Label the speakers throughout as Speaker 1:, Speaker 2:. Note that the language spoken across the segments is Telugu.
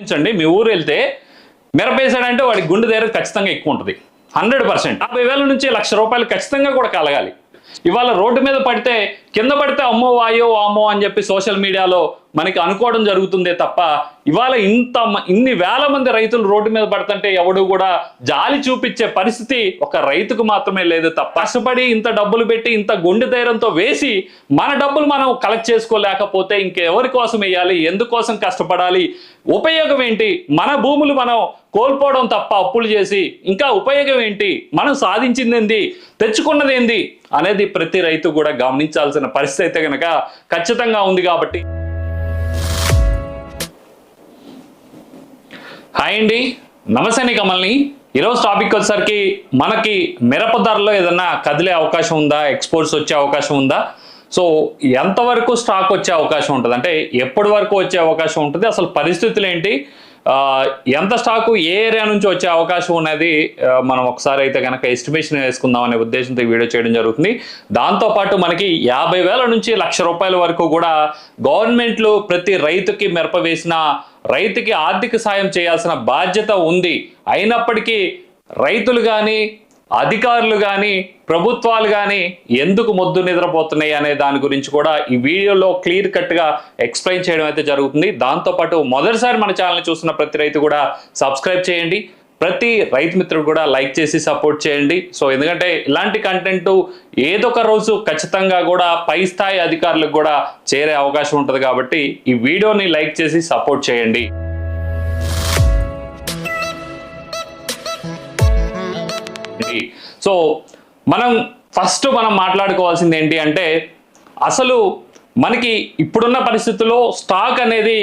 Speaker 1: గమనించండి మీ ఊరు వెళ్తే మిరపేసాడంటే వాడి గుండె దగ్గర ఖచ్చితంగా ఎక్కువ ఉంటుంది. Hundred percent. యాభై వేల నుంచి లక్ష రూపాయలు ఖచ్చితంగా కూడా కలగాలి. ఇవాళ రోడ్డు మీద పడితే కింద పడితే అమ్మో వాయో వామో అని చెప్పి సోషల్ మీడియాలో మనకి అనుకోవడం జరుగుతుందే తప్ప ఇవాళ ఇంత ఇన్ని వేల మంది రైతులు రోడ్డు మీద పడుతుంటే ఎవడు కూడా జాలి చూపించే పరిస్థితి ఒక రైతుకు మాత్రమే లేదు తప్ప. కష్టపడి ఇంత డబ్బులు పెట్టి ఇంత గుండె ధైర్యంతో వేసి మన డబ్బులు మనం కలెక్ట్ చేసుకోలేకపోతే ఇంకెవరి కోసం వేయాలి? ఎందుకోసం కష్టపడాలి? ఉపయోగం ఏంటి? మన భూములు మనం కోల్పోవడం తప్ప అప్పులు చేసి ఇంకా ఉపయోగం ఏంటి? మనం సాధించింది ఏంది తెచ్చుకున్నది ఏంది అనేది ప్రతి రైతు కూడా గమనించాల్సిన పరిస్థితి అయితే కనుక ఖచ్చితంగా ఉంది కాబట్టి హాయ్ అండి. నమస్తే కమల్ని. ఈరోజు టాపిక్ వచ్చేసరికి మనకి మిరప ధరలో ఏదన్నా కదిలే అవకాశం ఉందా? ఎక్స్పోర్ట్స్ వచ్చే అవకాశం ఉందా? సో ఎంతవరకు స్టాక్ వచ్చే అవకాశం ఉంటుంది? అంటే ఎప్పటి వరకు వచ్చే అవకాశం ఉంటుంది? అసలు పరిస్థితులు ఏంటి? ఎంత స్టాకు ఏ ఏరియా నుంచి వచ్చే అవకాశం ఉన్నది? మనం ఒకసారి అయితే కనుక ఎస్టిమేషన్ వేసుకుందాం అనే ఉద్దేశంతో ఈ వీడియో చేయడం జరుగుతుంది. దాంతోపాటు మనకి యాభై వేల నుంచి లక్ష రూపాయల వరకు కూడా గవర్నమెంట్లు ప్రతి రైతుకి మిరప వేసిన రైతుకి ఆర్థిక సాయం చేయాల్సిన బాధ్యత ఉంది. అయినప్పటికీ రైతులు కానీ అధికారులు కానీ ప్రభుత్వాలు కానీ ఎందుకు మొద్దు నిద్రపోతున్నాయి అనే దాని గురించి కూడా ఈ వీడియోలో క్లియర్ కట్గా ఎక్స్ప్లెయిన్ చేయడం అయితే జరుగుతుంది. దాంతోపాటు మొదటిసారి మన ఛానల్ని చూస్తున్న ప్రతి రైతు కూడా సబ్స్క్రైబ్ చేయండి. ప్రతి రైతు మిత్రుడు కూడా లైక్ చేసి సపోర్ట్ చేయండి. సో ఎందుకంటే ఇలాంటి కంటెంట్ ఏదో ఒక రోజు ఖచ్చితంగా కూడా పై స్థాయి అధికారులకు కూడా చేరే అవకాశం ఉంటుంది కాబట్టి ఈ వీడియోని లైక్ చేసి సపోర్ట్ చేయండి. సో మనం ఫస్ట్ మనం మాట్లాడుకోవాల్సింది ఏంటి అంటే అసలు మనకి ఇప్పుడున్న పరిస్థితుల్లో స్టాక్ అనేది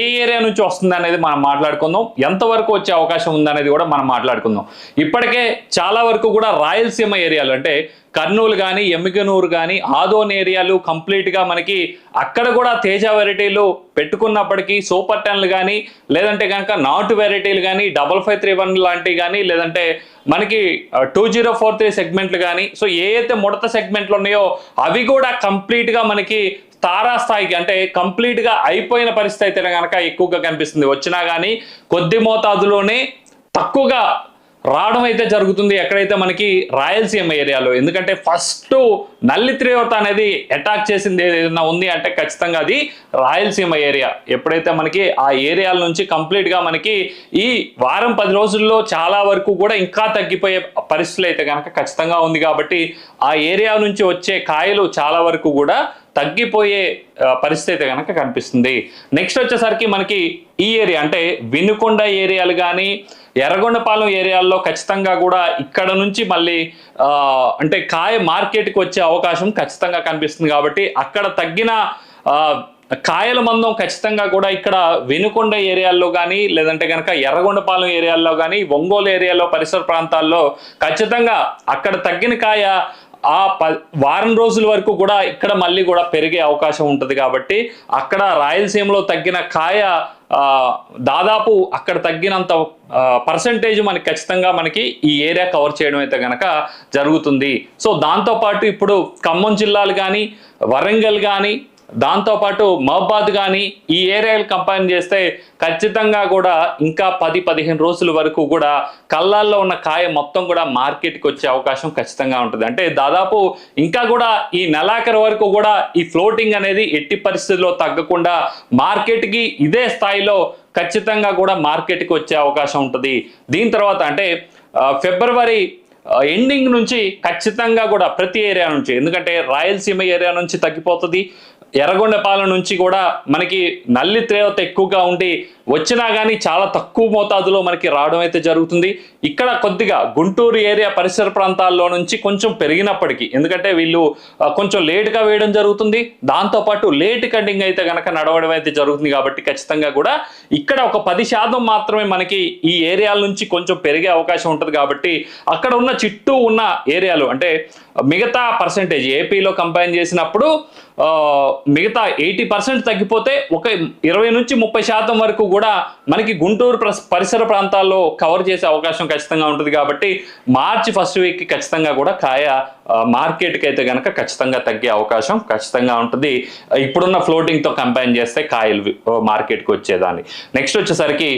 Speaker 1: ఏ ఏరియా నుంచి వస్తుంది అనేది మనం మాట్లాడుకుందాం. ఎంతవరకు వచ్చే అవకాశం ఉందనేది కూడా మనం మాట్లాడుకుందాం. ఇప్పటికే చాలా వరకు కూడా రాయలసీమ ఏరియాలు అంటే కర్నూలు కానీ ఎమ్మికనూరు కానీ ఆదోన్ ఏరియాలు కంప్లీట్గా మనకి అక్కడ కూడా తేజ వెరైటీలు పెట్టుకున్నప్పటికీ సూపర్ టెన్లు కానీ లేదంటే కనుక నాటు వెరైటీలు కానీ డబల్ ఫైవ్ త్రీ వన్ లాంటివి కానీ లేదంటే మనకి టూ జీరో ఫోర్ త్రీ సెగ్మెంట్లు కానీ సో ఏ అయితే ముడత సెగ్మెంట్లు ఉన్నాయో అవి కూడా కంప్లీట్గా మనకి తారా స్థాయికి అంటే కంప్లీట్గా అయిపోయిన పరిస్థితి అయితే కనుక ఎక్కువగా కనిపిస్తుంది. వచ్చినా కానీ కొద్ది మోతాదులోనే తక్కువగా రావడం అయితే జరుగుతుంది. ఎక్కడైతే మనకి రాయలసీమ ఏరియాలో. ఎందుకంటే ఫస్ట్ నల్లి తీవ్రత అనేది అటాక్ చేసింది ఏదైనా ఉంది అంటే ఖచ్చితంగా అది రాయలసీమ ఏరియా. ఎప్పుడైతే మనకి ఆ ఏరియాల నుంచి కంప్లీట్గా మనకి ఈ వారం పది రోజుల్లో చాలా వరకు కూడా ఇంకా తగ్గిపోయే పరిస్థితులు అయితే కనుక ఖచ్చితంగా ఉంది కాబట్టి ఆ ఏరియా నుంచి వచ్చే కాయలు చాలా వరకు కూడా తగ్గిపోయే పరిస్థితి కనుక కనిపిస్తుంది. నెక్స్ట్ వచ్చేసరికి మనకి ఈ ఏరియా అంటే వినుకొండ ఏరియాలు కానీ ఎర్రగొండపాలెం ఏరియాల్లో ఖచ్చితంగా కూడా ఇక్కడ నుంచి మళ్ళీ అంటే కాయ మార్కెట్కి వచ్చే అవకాశం ఖచ్చితంగా కనిపిస్తుంది కాబట్టి అక్కడ తగ్గిన కాయల మందం ఖచ్చితంగా కూడా ఇక్కడ వెనుకొండ ఏరియాల్లో కానీ లేదంటే కనుక ఎర్రగొండపాలెం ఏరియాల్లో కానీ ఒంగోలు ఏరియాలో పరిసర ప్రాంతాల్లో ఖచ్చితంగా అక్కడ తగ్గిన కాయ ఆ వారం రోజుల వరకు కూడా ఇక్కడ మళ్ళీ కూడా పెరిగే అవకాశం ఉంటుంది కాబట్టి అక్కడ రాయలసీమలో తగ్గిన కాయ దాదాపు అక్కడ తగ్గినంత పర్సంటేజ్ మనకి ఖచ్చితంగా మనకి ఈ ఏరియా కవర్ చేయడం అయితే కనుక జరుగుతుంది. సో దాంతోపాటు ఇప్పుడు ఖమ్మం జిల్లాలు కానీ వరంగల్ కానీ దాంతోపాటు మహబాద్ కానీ ఈ ఏరియాలు కంపేర్ చేస్తే ఖచ్చితంగా కూడా ఇంకా పది పదిహేను రోజుల వరకు కూడా కళ్ళాల్లో ఉన్న కాయ మొత్తం కూడా మార్కెట్కి వచ్చే అవకాశం ఖచ్చితంగా ఉంటుంది. అంటే దాదాపు ఇంకా కూడా ఈ నెలాఖరు వరకు కూడా ఈ ఫ్లోటింగ్ అనేది ఎట్టి పరిస్థితుల్లో తగ్గకుండా మార్కెట్కి ఇదే స్థాయిలో ఖచ్చితంగా కూడా మార్కెట్కి వచ్చే అవకాశం ఉంటుంది. దీని తర్వాత అంటే ఫిబ్రవరి ఎండింగ్ నుంచి ఖచ్చితంగా కూడా ప్రతి ఏరియా నుంచి ఎందుకంటే రాయలసీమ ఏరియా నుంచి తగ్గిపోతుంది. ఎర్రగొండపాలెం నుంచి కూడా మనకి నల్లి తీవ్రత ఎక్కువగా ఉండి వచ్చినా కానీ చాలా తక్కువ మోతాదులో మనకి రావడం అయితే జరుగుతుంది. ఇక్కడ కొద్దిగా గుంటూరు ఏరియా పరిసర ప్రాంతాల్లో నుంచి కొంచెం పెరిగినప్పటికీ ఎందుకంటే వీళ్ళు కొంచెం లేట్గా వేయడం జరుగుతుంది. దాంతోపాటు లేట్ కటింగ్ అయితే కనుక నడవడం అయితే జరుగుతుంది కాబట్టి ఖచ్చితంగా కూడా ఇక్కడ ఒక పది శాతం మాత్రమే మనకి ఈ ఏరియాల నుంచి కొంచెం పెరిగే అవకాశం ఉంటుంది కాబట్టి అక్కడ ఉన్న చుట్టూ ఉన్న ఏరియాలు అంటే మిగతా పర్సంటేజ్ ఏపీలో కంపైన్ చేసినప్పుడు మిగతా ఎయిటీ పర్సెంట్ తగ్గిపోతే ఒక ఇరవై నుంచి ముప్పై శాతం వరకు కూడా మనకి గుంటూరు పరిసర ప్రాంతాల్లో కవర్ చేసే అవకాశం ఖచ్చితంగా ఉంటుంది కాబట్టి మార్చి ఫస్ట్ వీక్ ఖచ్చితంగా కూడా కాయ మార్కెట్కి అయితే కనుక ఖచ్చితంగా తగ్గే అవకాశం ఖచ్చితంగా ఉంటుంది. ఇప్పుడున్న ఫ్లోటింగ్తో కంపేర్ చేస్తే కాయలు మార్కెట్కి వచ్చేదాన్ని. నెక్స్ట్ వచ్చేసరికి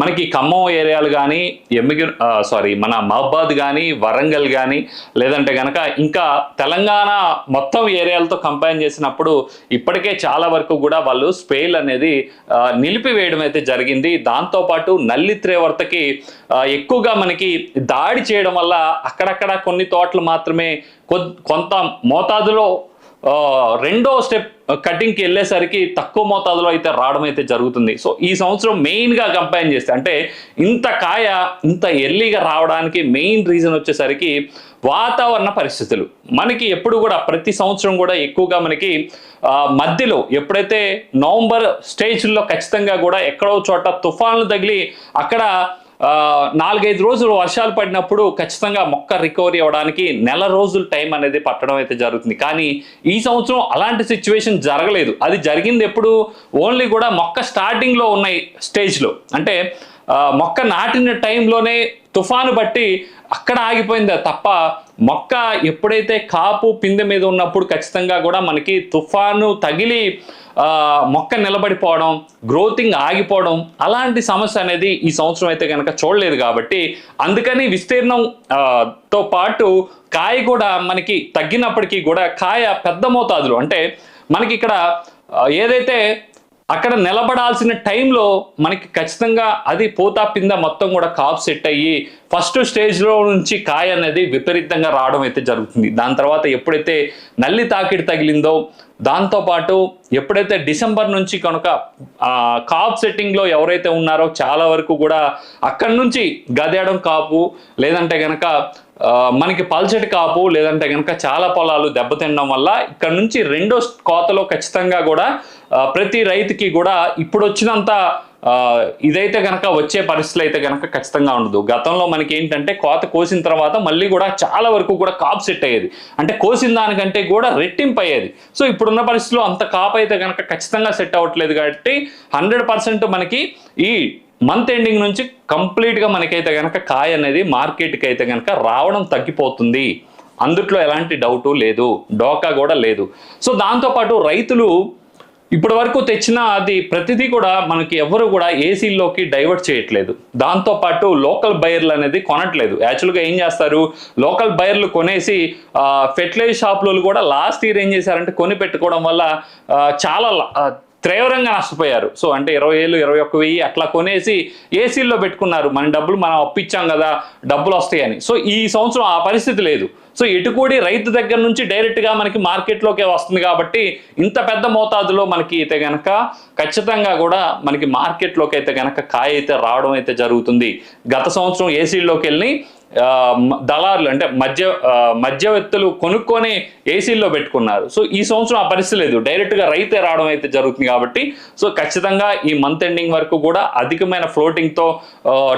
Speaker 1: మనకి ఖమ్మం ఏరియాలు కానీ ఎమ్మిగి సారీ మన మహబాద్ కానీ వరంగల్ కానీ లేదంటే కనుక ఇంకా తెలంగాణ మొత్తం ఏరియాలతో కంపేర్ చేసినప్పుడు ఇప్పటికే చాలా వరకు కూడా వాళ్ళు స్పేల్ అనేది నిలిపివేయడం అయితే జరిగింది. దాంతోపాటు నల్లి త్రేవర్తకి ఎక్కువగా మనకి దాడి చేయడం వల్ల అక్కడక్కడ కొన్ని తోటలు మాత్రమే కొంత మోతాదులో రెండో స్టెప్ కటింగ్కి వెళ్ళేసరికి తక్కువ మోతాదులో అయితే రావడం అయితే జరుగుతుంది. సో ఈ సంవత్సరం మెయిన్గా కంపైన్ చేస్తే అంటే ఇంత కాయ ఇంత ఎర్లీగా రావడానికి మెయిన్ రీజన్ వచ్చేసరికి వాతావరణ పరిస్థితులు. మనకి ఎప్పుడు కూడా ప్రతి సంవత్సరం కూడా ఎక్కువగా మనకి మధ్యలో ఎప్పుడైతే నవంబర్ స్టేజ్లో ఖచ్చితంగా కూడా ఎక్కడో చోట తుఫాన్లు తగిలి అక్కడ నాలుగైదు రోజులు వర్షాలు పడినప్పుడు ఖచ్చితంగా మొక్క రికవరీ అవ్వడానికి నెల రోజులు టైం అనేది పట్టడం అయితే జరుగుతుంది. కానీ ఈ సంవత్సరం అలాంటి సిచ్యువేషన్ జరగలేదు. అది జరిగింది ఎప్పుడు? ఓన్లీ కూడా మొక్క స్టార్టింగ్లో ఉన్న స్టేజ్లో అంటే మొక్క నాటిన టైంలోనే తుఫాను బట్టి అక్కడ ఆగిపోయిందే. తప్ప మొక్క ఎప్పుడైతే కాపు పిందె మీద ఉన్నప్పుడు ఖచ్చితంగా కూడా మనకి తుఫాను తగిలి మొక్క నిలబడిపోవడం గ్రోతింగ్ ఆగిపోవడం అలాంటి సమస్య అనేది ఈ సంవత్సరం అయితే కనుక చూడలేదు కాబట్టి అందుకని విస్తీర్ణం తో పాటు కాయ కూడా మనకి తగ్గినప్పటికీ కూడా కాయ పెద్ద మోతాదులో అంటే మనకి ఇక్కడ ఏదైతే అక్కడ నిలబడాల్సిన టైంలో మనకి ఖచ్చితంగా అది పోతా పింద మొత్తం కూడా కాప్ సెట్ అయ్యి ఫస్ట్ స్టేజ్లో నుంచి కాయ అనేది విపరీతంగా రావడం అయితే జరుగుతుంది. దాని తర్వాత ఎప్పుడైతే నల్లి తాకిడి తగిలిందో దాంతోపాటు ఎప్పుడైతే డిసెంబర్ నుంచి కనుక కాప్ సెట్టింగ్లో ఎవరైతే ఉన్నారో చాలా వరకు కూడా అక్కడి నుంచి గదేయడం కాపు లేదంటే కనుక మనకి పల్చటి కాపు లేదంటే కనుక చాలా పొలాలు దెబ్బతినడం వల్ల ఇక్కడ నుంచి రెండో కోతలో ఖచ్చితంగా కూడా ప్రతి రైతుకి కూడా ఇప్పుడు వచ్చినంత ఇదైతే కనుక వచ్చే పరిస్థితులు అయితే కనుక ఖచ్చితంగా ఉండదు. గతంలో మనకి ఏంటంటే కోత కోసిన తర్వాత మళ్ళీ కూడా చాలా వరకు కూడా కాపు సెట్ అయ్యేది. అంటే కోసిన దానికంటే కూడా రెట్టింపు అయ్యేది. సో ఇప్పుడున్న పరిస్థితిలో అంత కాపు అయితే కనుక ఖచ్చితంగా సెట్ అవ్వట్లేదు కాబట్టి హండ్రెడ్ పర్సెంట్ మనకి ఈ మంత్ ఎండింగ్ నుంచి కంప్లీట్గా మనకైతే కనుక కాయ అనేది మార్కెట్కి అయితే కనుక రావడం తగ్గిపోతుంది. అందుట్లో ఎలాంటి డౌటు లేదు. డోకా కూడా లేదు. సో దాంతోపాటు రైతులు ఇప్పటి వరకు తెచ్చిన అది ప్రతిదీ కూడా మనకి ఎవరు కూడా ఏసీల్లోకి డైవర్ట్ చేయట్లేదు. దాంతోపాటు లోకల్ బయర్లు అనేది కొనట్లేదు. యాక్చువల్గా ఏం చేస్తారు? లోకల్ బయర్లు కొనేసి ఫెర్టిలైజర్ షాపులు కూడా లాస్ట్ ఇయర్ ఏం చేశారంటే కొని పెట్టుకోవడం వల్ల చాలా తీవ్రంగా నష్టపోయారు. సో అంటే ఇరవై ఏళ్ళు ఇరవై ఒక్క వెయ్యి అట్లా కొనేసి ఏసీల్లో పెట్టుకున్నారు. మన డబ్బులు మనం అప్పిచ్చాం కదా డబ్బులు వస్తాయని. సో ఈ సంవత్సరం ఆ పరిస్థితి లేదు. సో ఎటుకూడి రైతు దగ్గర నుంచి డైరెక్ట్గా మనకి మార్కెట్లోకి వస్తుంది కాబట్టి ఇంత పెద్ద మోతాదులో మనకి అయితే గనక ఖచ్చితంగా కూడా మనకి మార్కెట్లోకి అయితే గనక కాయ అయితే రావడం అయితే జరుగుతుంది. గత సంవత్సరం ఏసీల్లోకి వెళ్ళి దళారులు అంటే మధ్య మధ్యవర్తులు కొనుక్కొని ఏసీల్లో పెట్టుకున్నారు. సో ఈ సంవత్సరం ఆ పరిస్థితి లేదు. డైరెక్ట్గా రైతే రావడం అయితే జరుగుతుంది కాబట్టి సో ఖచ్చితంగా ఈ మంత్ ఎండింగ్ వరకు కూడా అధికమైన ఫ్లోటింగ్తో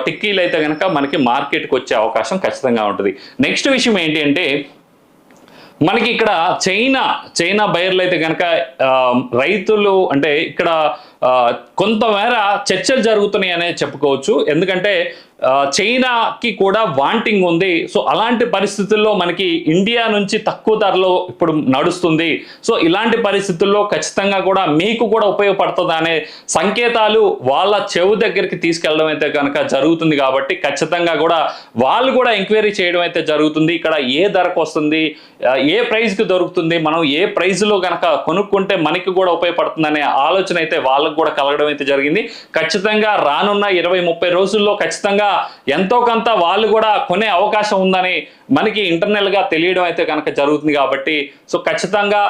Speaker 1: టిక్కీలు అయితే కనుక మనకి మార్కెట్కి వచ్చే అవకాశం ఖచ్చితంగా ఉంటుంది. నెక్స్ట్ విషయం ఏంటి అంటే మనకి ఇక్కడ చైనా చైనా బయర్లు అయితే కనుక రైతులు అంటే ఇక్కడ కొంతమేర చర్చలు జరుగుతున్నాయి అనే చెప్పుకోవచ్చు. ఎందుకంటే చైనాకి కూడా వాంటింగ్ ఉంది. సో అలాంటి పరిస్థితుల్లో మనకి ఇండియా నుంచి తక్కువ ధరలో ఇప్పుడు నడుస్తుంది. సో ఇలాంటి పరిస్థితుల్లో ఖచ్చితంగా కూడా మీకు కూడా ఉపయోగపడుతుంది అనే సంకేతాలు వాళ్ళ చెవు దగ్గరికి తీసుకెళ్ళడం అయితే కనుక జరుగుతుంది కాబట్టి ఖచ్చితంగా కూడా వాళ్ళు కూడా ఎంక్వైరీ చేయడం అయితే జరుగుతుంది. ఇక్కడ ఏ ధరకు వస్తుంది ఏ ప్రైస్కి దొరుకుతుంది మనం ఏ ప్రైస్లో కనుక కొనుక్కుంటే మనకి కూడా ఉపయోగపడుతుంది అనే ఆలోచన అయితే వాళ్ళకు కూడా కలగడం అయితే జరిగింది. ఖచ్చితంగా రానున్న ఇరవై ముప్పై రోజుల్లో ఖచ్చితంగా ఎంతో కొంత వాళ్ళు కూడా కొనే అవకాశం ఉందని మనకి ఇంటర్నల్గా తెలియడం అయితే కనుక జరుగుతుంది కాబట్టి సో ఖచ్చితంగా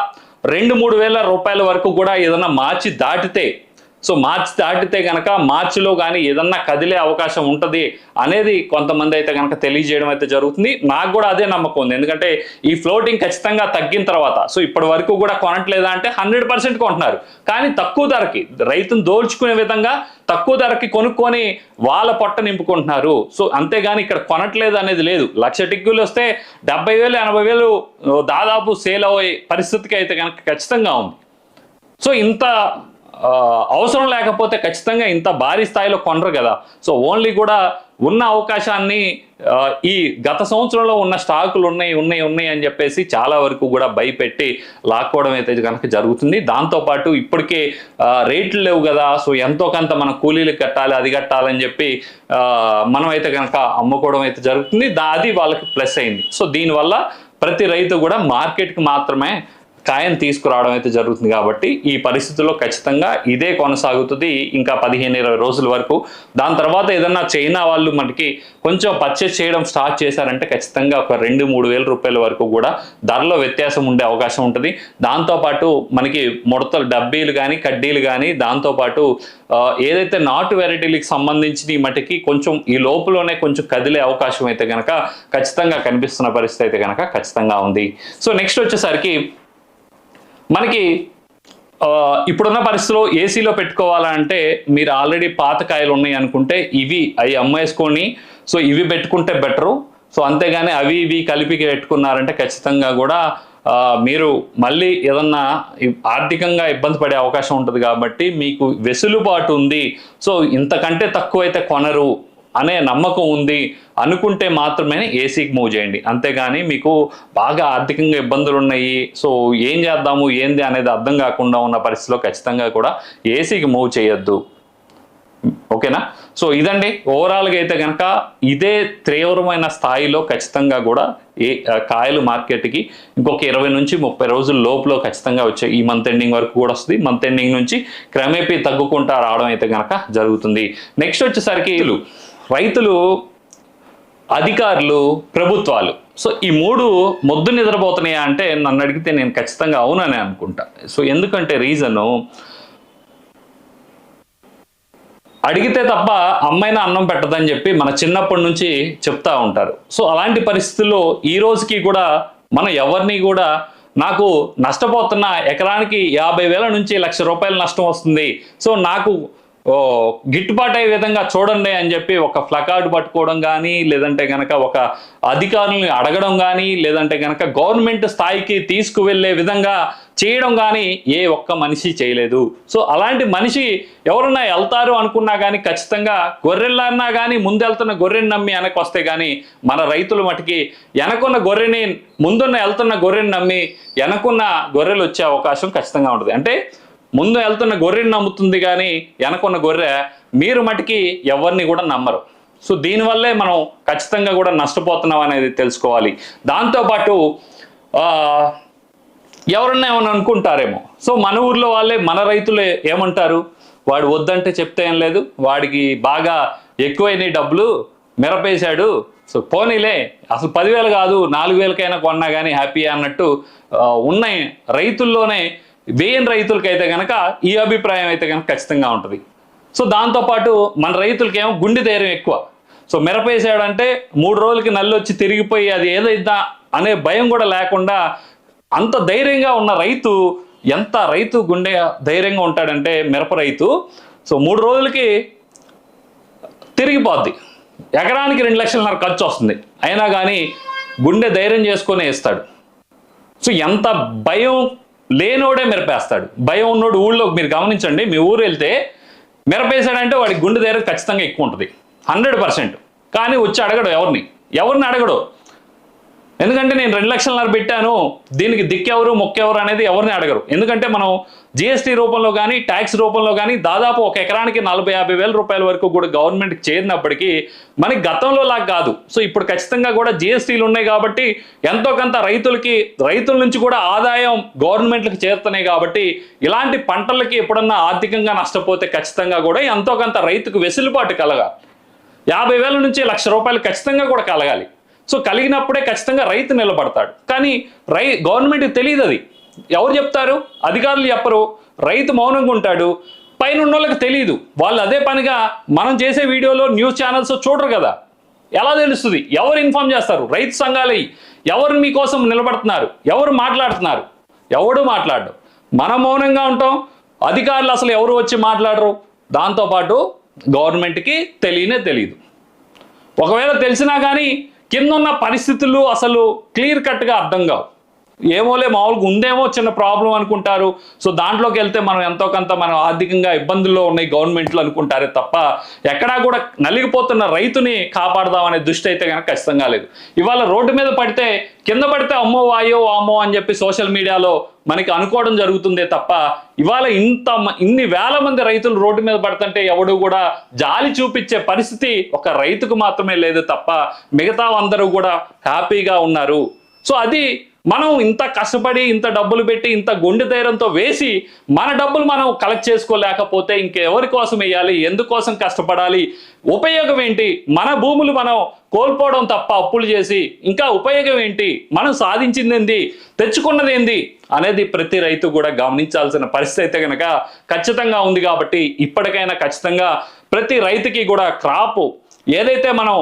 Speaker 1: రెండు మూడు వేల రూపాయల వరకు కూడా ఏదైనా మార్చి దాటితే సో మార్చి దాటితే కనుక మార్చిలో కానీ ఏదన్నా కదిలే అవకాశం ఉంటుంది అనేది కొంతమంది అయితే కనుక తెలియజేయడం అయితే జరుగుతుంది. నాకు కూడా అదే నమ్మకం ఉంది. ఎందుకంటే ఈ ఫ్లోటింగ్ ఖచ్చితంగా తగ్గిన తర్వాత సో ఇప్పటి వరకు కూడా కొనట్లేదా అంటే హండ్రెడ్ పర్సెంట్ కొంటున్నారు. కానీ తక్కువ ధరకి రైతును దోల్చుకునే విధంగా తక్కువ ధరకి కొనుక్కొని వాళ్ళ పొట్ట నింపుకుంటున్నారు. సో అంతేగాని ఇక్కడ కొనట్లేదు అనేది లేదు. లక్ష టిక్కులు వస్తే డెబ్బై వేలు ఎనభై వేలు దాదాపు సేల్ అయ్యే పరిస్థితికి అయితే కనుక ఖచ్చితంగా ఉంది. సో ఇంత అవసరం లేకపోతే ఖచ్చితంగా ఇంత భారీ స్థాయిలో కొనరు కదా. సో ఓన్లీ కూడా ఉన్న అవకాశాన్ని ఈ గత సంవత్సరంలో ఉన్న స్టాకులు ఉన్నాయి ఉన్నాయి ఉన్నాయి అని చెప్పేసి చాలా వరకు కూడా భయపెట్టి లాక్కోవడం అయితే కనుక జరుగుతుంది. దాంతోపాటు ఇప్పటికే రేట్లు లేవు కదా. సో ఎంతో కొంత మన కూలీలు కట్టాలి అది కట్టాలని చెప్పి మనం అయితే కనుక అమ్ముకోవడం అయితే జరుగుతుంది. దా అది వాళ్ళకి ప్లస్ అయింది. సో దీనివల్ల ప్రతి రైతు కూడా మార్కెట్కి మాత్రమే ఖాయం తీసుకురావడం అయితే జరుగుతుంది కాబట్టి ఈ పరిస్థితుల్లో ఖచ్చితంగా ఇదే కొనసాగుతుంది ఇంకా పదిహేను ఇరవై రోజుల వరకు. దాని తర్వాత ఏదన్నా చైనా వాళ్ళు మనకి కొంచెం పర్చేస్ చేయడం స్టార్ట్ చేశారంటే ఖచ్చితంగా ఒక రెండు మూడు వేల రూపాయల వరకు కూడా ధరలో వ్యత్యాసం ఉండే అవకాశం ఉంటుంది. దాంతోపాటు మనకి ముడతలు డబ్బీలు కానీ కడ్డీలు కానీ దాంతోపాటు ఏదైతే నాటు వెరైటీలకు సంబంధించిన మటుకి కొంచెం ఈ లోపులోనే కొంచెం కదిలే అవకాశం అయితే కనుక ఖచ్చితంగా కనిపిస్తున్న పరిస్థితి అయితే కనుక ఖచ్చితంగా ఉంది. సో నెక్స్ట్ వచ్చేసరికి మనకి ఇప్పుడున్న పరిస్థితిలో ఏసీలో పెట్టుకోవాలంటే మీరు ఆల్రెడీ పాత కాయలు ఉన్నాయి అనుకుంటే ఇవి అవి అమ్మేసుకొని సో ఇవి పెట్టుకుంటే బెటరు. సో అంతేగాని అవి ఇవి కలిపి పెట్టుకున్నారంటే ఖచ్చితంగా కూడా మీరు మళ్ళీ ఏదన్నా ఆర్థికంగా ఇబ్బంది పడే అవకాశం ఉంటుంది కాబట్టి మీకు వెసులుబాటు ఉంది. సో ఇంతకంటే తక్కువ అయితే కొనరు అనే నమ్మకం ఉంది. అనుకుంటే మాత్రమే ఏసీకి మూవ్ చేయండి. అంతేగాని మీకు బాగా ఆర్థికంగా ఇబ్బందులు ఉన్నాయి. సో ఏం చేద్దాము ఏంది అనేది అర్థం కాకుండా ఉన్న పరిస్థితిలో ఖచ్చితంగా కూడా ఏసీకి మూవ్ చేయొద్దు. ఓకేనా? సో ఇదండి. ఓవరాల్గా అయితే కనుక ఇదే తీవ్రమైన స్థాయిలో ఖచ్చితంగా కూడా ఏ కాయలు మార్కెట్కి ఇంకొక ఇరవై నుంచి ముప్పై రోజుల లోపల ఖచ్చితంగా వచ్చే ఈ మంత్ ఎండింగ్ వరకు కూడా వస్తుంది. మంత్ ఎండింగ్ నుంచి క్రమేపీ తగ్గుకుంటా రావడం అయితే కనుక జరుగుతుంది. నెక్స్ట్ వచ్చేసరికి రైతులు అధికారులు ప్రభుత్వాలు. సో ఈ మూడు మొద్దు నిద్రపోతున్నాయా అంటే నన్ను అడిగితే నేను ఖచ్చితంగా అవునని అనుకుంటా. సో ఎందుకంటే రీజను అడిగితే తప్ప అమ్మాయినా అన్నం పెట్టదని చెప్పి మన చిన్నప్పటి నుంచి చెప్తా ఉంటారు. సో అలాంటి పరిస్థితుల్లో ఈ రోజుకి కూడా మనం ఎవరిని కూడా నాకు నష్టపోతున్న ఎకరానికి యాభై వేల నుంచి లక్ష రూపాయల నష్టం వస్తుంది. సో నాకు ఓ గిట్టుబాటు అయ్యే విధంగా చూడండి అని చెప్పి ఒక ఫ్లకార్డ్ పట్టుకోవడం కానీ లేదంటే గనక ఒక అధికారులను అడగడం కానీ లేదంటే కనుక గవర్నమెంట్ స్థాయికి తీసుకువెళ్ళే విధంగా చేయడం కానీ ఏ ఒక్క మనిషి చేయలేదు. సో అలాంటి మనిషి ఎవరన్నా వెళ్తారు అనుకున్నా కానీ ఖచ్చితంగా గొర్రెలన్నా కానీ ముందెళ్తున్న గొర్రెని నమ్మి వెనక్కి వస్తే కానీ మన రైతుల మటుకి వెనకున్న గొర్రెని ముందున్న వెళ్తున్న గొర్రెని నమ్మి వెనకున్న గొర్రెలు వచ్చే అవకాశం ఖచ్చితంగా ఉంటుంది. అంటే ముందు వెళ్తున్న గొర్రెని నమ్ముతుంది కానీ వెనకున్న గొర్రె మీరు మటుకి ఎవరిని కూడా నమ్మరు. సో దీనివల్లే మనం ఖచ్చితంగా కూడా నష్టపోతున్నాం అనేది తెలుసుకోవాలి. దాంతోపాటు ఎవరన్నా ఏమని అనుకుంటారేమో. సో మన ఊర్లో వాళ్ళే మన రైతులే ఏమంటారు? వాడు వద్దంటే చెప్తే ఏం లేదు వాడికి బాగా ఎక్కువైన డబ్బులు మిరపేశాడు. సో పోనీలే అసలు పదివేలు కాదు నాలుగు వేలకైనా కొన్నా కానీ హ్యాపీ అన్నట్టు ఉన్నాయి రైతుల్లోనే వేయని రైతులకైతే కనుక ఈ అభిప్రాయం అయితే కనుక ఖచ్చితంగా ఉంటుంది. సో దాంతోపాటు మన రైతులకేమో గుండె ధైర్యం ఎక్కువ. సో మిరపేసాడంటే మూడు రోజులకి నల్లి వచ్చి తిరిగిపోయి అది ఏదైద్దా అనే భయం కూడా లేకుండా అంత ధైర్యంగా ఉన్న రైతు ఎంత రైతు గుండె ధైర్యంగా ఉంటాడంటే మిరప రైతు సో మూడు రోజులకి తిరిగిపోద్ది. ఎకరానికి రెండు లక్షలన్నర ఖర్చు వస్తుంది అయినా కానీ గుండె ధైర్యం చేసుకొని వేస్తాడు సో ఎంత భయం లేనోడే మిరపేస్తాడు. భయం ఉన్నోడు ఊళ్ళో మీరు గమనించండి మీ ఊరు వెళ్తే మిరపేశాడంటే వాడి గుండె దగ్గర ఖచ్చితంగా ఎక్కువ ఉంటుంది. Hundred percent. కానీ వచ్చి అడగడు ఎవరిని. ఎవరిని అడగడు. ఎందుకంటే నేను రెండు లక్షలన్నర పెట్టాను దీనికి దిక్కెవరు మొక్కెవరు అనేది ఎవరిని అడగరు. ఎందుకంటే మనం జిఎస్టీ రూపంలో కానీ ట్యాక్స్ రూపంలో కానీ దాదాపు ఒక ఎకరానికి నలభై యాభై వేల రూపాయల వరకు కూడా గవర్నమెంట్కి చేరినప్పటికీ మనకి గతంలో లాగా కాదు. సో ఇప్పుడు ఖచ్చితంగా కూడా జిఎస్టీలు ఉన్నాయి కాబట్టి ఎంతో కొంత రైతులకి రైతుల నుంచి కూడా ఆదాయం గవర్నమెంట్లకు చేరుతున్నాయి కాబట్టి ఇలాంటి పంటలకి ఎప్పుడన్నా ఆర్థికంగా నష్టపోతే ఖచ్చితంగా కూడా ఎంతో కొంత రైతుకు వెసులుబాటు కలగాలి. యాభై వేల నుంచి లక్ష రూపాయలు ఖచ్చితంగా కూడా కలగాలి. సో కలిగినప్పుడే ఖచ్చితంగా రైతు నిలబడతాడు. కానీ రై గవర్నమెంట్కి తెలియదు అది. ఎవరు చెప్తారు? అధికారులు చెప్పరు. రైతు మౌనంగా ఉంటాడు. పైన ఉన్న వాళ్ళకి తెలియదు వాళ్ళు అదే పనిగా మనం చేసే వీడియోలో న్యూస్ ఛానల్స్ చూడరు కదా. ఎలా తెలుస్తుంది? ఎవరు ఇన్ఫార్మ్ చేస్తారు? రైతు సంఘాలు ఎవరు మీకోసం నిలబడుతున్నారు? ఎవరు మాట్లాడుతున్నారు? ఎవడు మాట్లాడు? మనం మౌనంగా ఉంటాం. అధికారులు అసలు ఎవరు వచ్చి మాట్లాడరు? దాంతోపాటు గవర్నమెంట్కి తెలియనే తెలియదు ఒకవేళ తెలిసినా కానీ కింద ఉన్న పరిస్థితులు అసలు క్లియర్ కట్గా అర్థం కావు. ఏమోలే మామూలుగా ఉందేమో చిన్న ప్రాబ్లం అనుకుంటారు. సో దాంట్లోకి వెళ్తే మనం ఎంతో కొంత మనం ఆర్థికంగా ఇబ్బందుల్లో ఉన్నాయి గవర్నమెంట్లు అనుకుంటారే తప్ప ఎక్కడా కూడా నలిగిపోతున్న రైతుని కాపాడదామనే దృష్టి అయితే కనుక ఖచ్చితంగా లేదు. ఇవాళ రోడ్డు మీద పడితే కింద పడితే అమ్మో వాయో వామో అని చెప్పి సోషల్ మీడియాలో మనకి అనుకోవడం జరుగుతుందే తప్ప ఇవాళ ఇంత ఇన్ని వేల మంది రైతులు రోడ్డు మీద పడుతుంటే ఎవడు కూడా జాలి చూపించే పరిస్థితి ఒక రైతుకు మాత్రమే లేదు తప్ప మిగతా అందరూ కూడా హ్యాపీగా ఉన్నారు. సో అది మనం ఇంత కష్టపడి ఇంత డబ్బులు పెట్టి ఇంత గుండె ధైర్యంతో వేసి మన డబ్బులు మనం కలెక్ట్ చేసుకోలేకపోతే ఇంకెవరి కోసం వేయాలి? ఎందుకోసం కష్టపడాలి? ఉపయోగం ఏంటి? మన భూములు మనం కోల్పోవడం తప్ప అప్పులు చేసి ఇంకా ఉపయోగం ఏంటి? మనం సాధించింది ఏంది? తెచ్చుకున్నది ఏంది? అనేది ప్రతి రైతు కూడా గమనించాల్సిన పరిస్థితి అయితే కనుక ఖచ్చితంగా ఉంది కాబట్టి ఇప్పటికైనా ఖచ్చితంగా ప్రతి రైతుకి కూడా క్రాప్ ఏదైతే మనం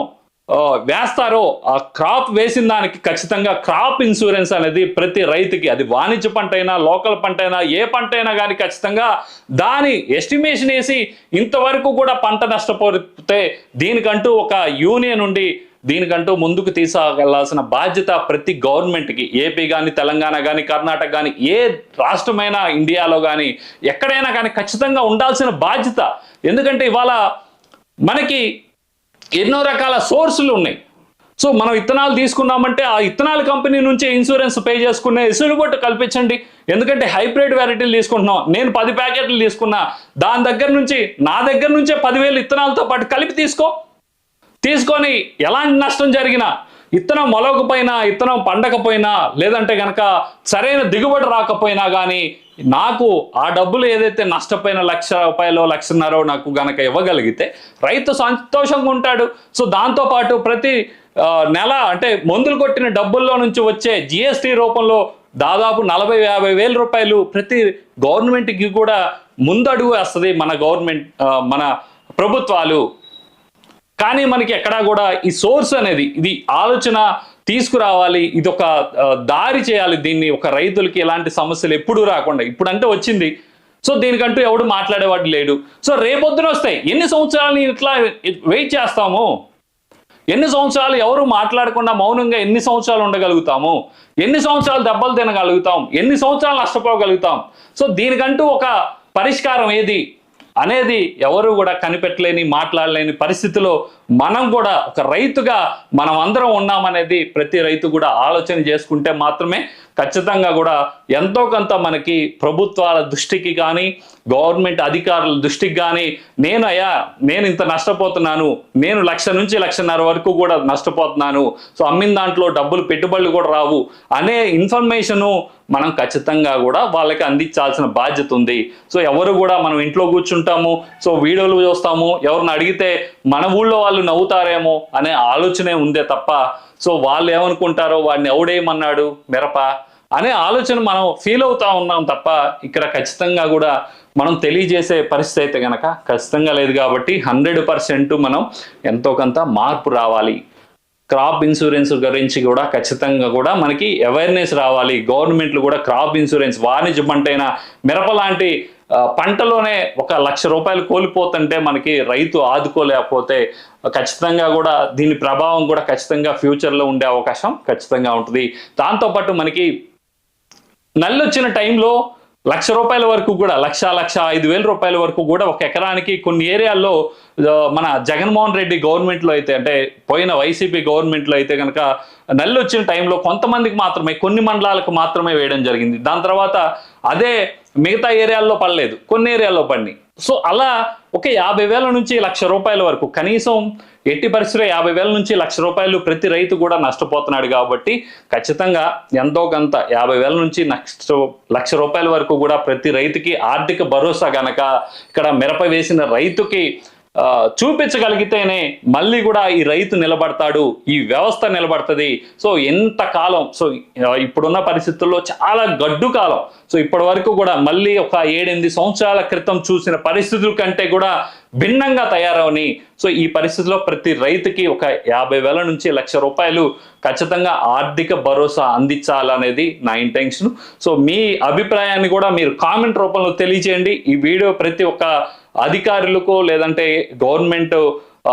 Speaker 1: వేస్తారో ఆ క్రాప్ వేసిన దానికి ఖచ్చితంగా క్రాప్ ఇన్సూరెన్స్ అనేది ప్రతి రైతుకి అది వాణిజ్య పంట అయినా లోకల్ పంట అయినా ఏ పంట అయినా కానీ ఖచ్చితంగా దాని ఎస్టిమేషన్ వేసి ఇంతవరకు కూడా పంట నష్టపోతే దీనికంటూ ఒక యూనియన్ ఉండి దీనికంటూ ముందుకు తీసుకెళ్ళాల్సిన బాధ్యత ప్రతి గవర్నమెంట్కి ఏపీ కానీ తెలంగాణ కానీ కర్ణాటక కానీ ఏ రాష్ట్రమైనా ఇండియాలో కానీ ఎక్కడైనా కానీ ఖచ్చితంగా ఉండాల్సిన బాధ్యత. ఎందుకంటే ఇవాళ మనకి ఎన్నో రకాల సోర్సులు ఉన్నాయి. సో మనం ఇత్తనాలు తీసుకున్నామంటే ఆ ఇత్తనాల కంపెనీ నుంచి ఇన్సూరెన్స్ పే చేసుకునే ఎసులుబట్టు కల్పించండి. ఎందుకంటే హైబ్రిడ్ వెరైటీలు తీసుకుంటున్నాం. నేను పది ప్యాకెట్లు తీసుకున్నా. దాని దగ్గర నుంచి నా దగ్గర నుంచే పదివేలు ఇత్తనాలతో పాటు కలిపి తీసుకో. తీసుకొని ఎలాంటి నష్టం జరిగినా ఇత్తనం మొలవకపోయినా ఇత్తనం పండకపోయినా లేదంటే కనుక సరైన దిగుబడి రాకపోయినా కానీ నాకు ఆ డబ్బులు ఏదైతే నష్టపోయిన లక్ష రూపాయలు లక్షన్నర నాకు గనక ఇవ్వగలిగితే రైతు సంతోషంగా ఉంటాడు. సో దాంతోపాటు ప్రతి నెల అంటే మందులు కొట్టిన డబ్బుల్లో నుంచి వచ్చే జిఎస్టీ రూపంలో దాదాపు నలభై యాభై వేల రూపాయలు ప్రతి గవర్నమెంట్కి కూడా ముందడుగు వేస్తుంది మన గవర్నమెంట్ మన ప్రభుత్వాలు. కానీ మనకి ఎక్కడా కూడా ఈ సోర్స్ అనేది ఇది ఆలోచన తీసుకురావాలి ఇది ఒక దారి చేయాలి దీన్ని ఒక రైతులకి ఎలాంటి సమస్యలు ఎప్పుడూ రాకుండా. ఇప్పుడంటే వచ్చింది. సో దీనికంటూ ఎవడు మాట్లాడేవాడు లేడు. సో రేపొద్దున వస్తాయి. ఎన్ని సంవత్సరాలు ఇట్లా వెయిట్ చేస్తాము? ఎన్ని సంవత్సరాలు ఎవరు మాట్లాడకుండా మౌనంగా ఎన్ని సంవత్సరాలు ఉండగలుగుతాము? ఎన్ని సంవత్సరాలు దెబ్బలు తినగలుగుతాం? ఎన్ని సంవత్సరాలు నష్టపోగలుగుతాం? సో దీనికంటూ ఒక పరిష్కారం ఏది? అనేది ఎవరు కూడా కనిపెట్టలేని మాట్లాడలేని పరిస్థితిలో మనం కూడా ఒక రైతుగా మనం అందరం ఉన్నామనేది ప్రతి రైతు కూడా ఆలోచన చేసుకుంటే మాత్రమే ఖచ్చితంగా కూడా ఎంతో కొంత మనకి ప్రభుత్వాల దృష్టికి కానీ గవర్నమెంట్ అధికారుల దృష్టికి కానీ నేను అయ్యా నేను ఇంత నష్టపోతున్నాను నేను లక్ష నుంచి లక్షన్నర వరకు కూడా నష్టపోతున్నాను సో అమ్మిన దాంట్లో డబ్బులు పెట్టుబడులు కూడా రావు అనే ఇన్ఫర్మేషను మనం ఖచ్చితంగా కూడా వాళ్ళకి అందించాల్సిన బాధ్యత ఉంది. సో ఎవరు కూడా మనం ఇంట్లో కూర్చుంటాము సో వీడియోలు చూస్తాము ఎవరిని అడిగితే మన ఊళ్ళో వాళ్ళు నవ్వుతారేమో అనే ఆలోచనే ఉందే తప్ప సో వాళ్ళు ఏమనుకుంటారో వాడిని ఎవడేయమన్నాడు మిరప అనే ఆలోచన మనం ఫీల్ అవుతా ఉన్నాం తప్ప ఇక్కడ ఖచ్చితంగా కూడా మనం తెలియజేసే పరిస్థితి అయితే కనుక ఖచ్చితంగా లేదు కాబట్టి హండ్రెడ్ పర్సెంట్ మనం ఎంతో కొంత మార్పు రావాలి. క్రాప్ ఇన్సూరెన్స్ గురించి కూడా ఖచ్చితంగా కూడా మనకి అవేర్నెస్ రావాలి. గవర్నమెంట్లు కూడా క్రాప్ ఇన్సూరెన్స్ వాణిజ్య పంట మిరప లాంటి పంటలోనే ఒక లక్ష రూపాయలు కోల్పోతుంటే మనకి రైతు ఆదుకోలేకపోతే ఖచ్చితంగా కూడా దీని ప్రభావం కూడా ఖచ్చితంగా ఫ్యూచర్లో ఉండే అవకాశం ఖచ్చితంగా ఉంటుంది. దాంతోపాటు మనకి నల్లొచ్చిన టైంలో లక్ష రూపాయల వరకు కూడా లక్ష లక్ష ఐదు వేల రూపాయల వరకు కూడా ఒక ఎకరానికి కొన్ని ఏరియాల్లో మన జగన్మోహన్ రెడ్డి గవర్నమెంట్లో అయితే అంటే పోయిన వైసీపీ గవర్నమెంట్లో అయితే కనుక నల్లు వచ్చిన టైంలో కొంతమందికి మాత్రమే కొన్ని మండలాలకు మాత్రమే వేయడం జరిగింది. దాని తర్వాత అదే మిగతా ఏరియాల్లో పడలేదు కొన్ని ఏరియాల్లో పడినాయి. సో అలా ఒక యాభై వేల నుంచి లక్ష రూపాయల వరకు కనీసం ఎట్టి పరిస్థితుల్లో యాభై వేల నుంచి లక్ష రూపాయలు ప్రతి రైతు కూడా నష్టపోతున్నాడు కాబట్టి ఖచ్చితంగా ఎంతో కొంత యాభై వేల నుంచి నెక్స్ట్ లక్ష రూపాయల వరకు కూడా ప్రతి రైతుకి ఆర్థిక భరోసా గనక ఇక్కడ మిరప వేసిన రైతుకి చూపించగలిగితేనే మళ్ళీ కూడా ఈ రైతు నిలబడతాడు ఈ వ్యవస్థ నిలబడుతుంది. సో ఎంత కాలం సో ఇప్పుడున్న పరిస్థితుల్లో చాలా గడ్డు కాలం. సో ఇప్పటి వరకు కూడా మళ్ళీ ఒక ఏడెనిమిది సంవత్సరాల క్రితం చూసిన పరిస్థితుల కంటే కూడా భిన్నంగా తయారవని సో ఈ పరిస్థితిలో ప్రతి రైతుకి ఒక యాభై వేల నుంచి లక్ష రూపాయలు ఖచ్చితంగా ఆర్థిక భరోసా అందించాలనేది నా ఇంటెన్షన్ సో మీ అభిప్రాయాన్ని కూడా మీరు కామెంట్ రూపంలో తెలియజేయండి. ఈ వీడియో ప్రతి ఒక్క అధికారులకు లేదంటే గవర్నమెంట్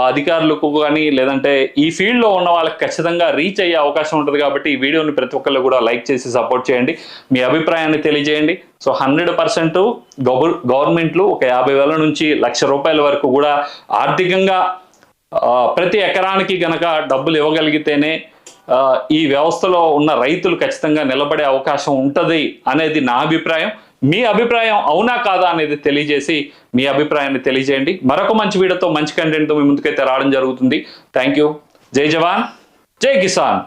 Speaker 1: అధికారులకు కానీ లేదంటే ఈ ఫీల్డ్లో ఉన్న వాళ్ళకి ఖచ్చితంగా రీచ్ అయ్యే అవకాశం ఉంటుంది కాబట్టి ఈ వీడియోని ప్రతి ఒక్కళ్ళు కూడా లైక్ చేసి సపోర్ట్ చేయండి. మీ అభిప్రాయాన్ని తెలియజేయండి. సో హండ్రెడ్ పర్సెంట్ గవర్నమెంట్లు ఒక యాభై వేల నుంచి లక్ష రూపాయల వరకు కూడా ఆర్థికంగా ప్రతి ఎకరానికి గనక డబ్బులు ఇవ్వగలిగితేనే ఈ వ్యవస్థలో ఉన్న రైతులు ఖచ్చితంగా నిలబడే అవకాశం ఉంటుంది అనేది నా అభిప్రాయం. మీ అభిప్రాయం అవునా కాదా అనేది తెలియజేసి మీ అభిప్రాయాన్ని తెలియజేయండి. మరొక మంచి వీడియోతో మంచి కంటెంట్తో మీ ముందుకైతే రావడం జరుగుతుంది. థ్యాంక్ యూ జై జవాన్. జై కిసాన్.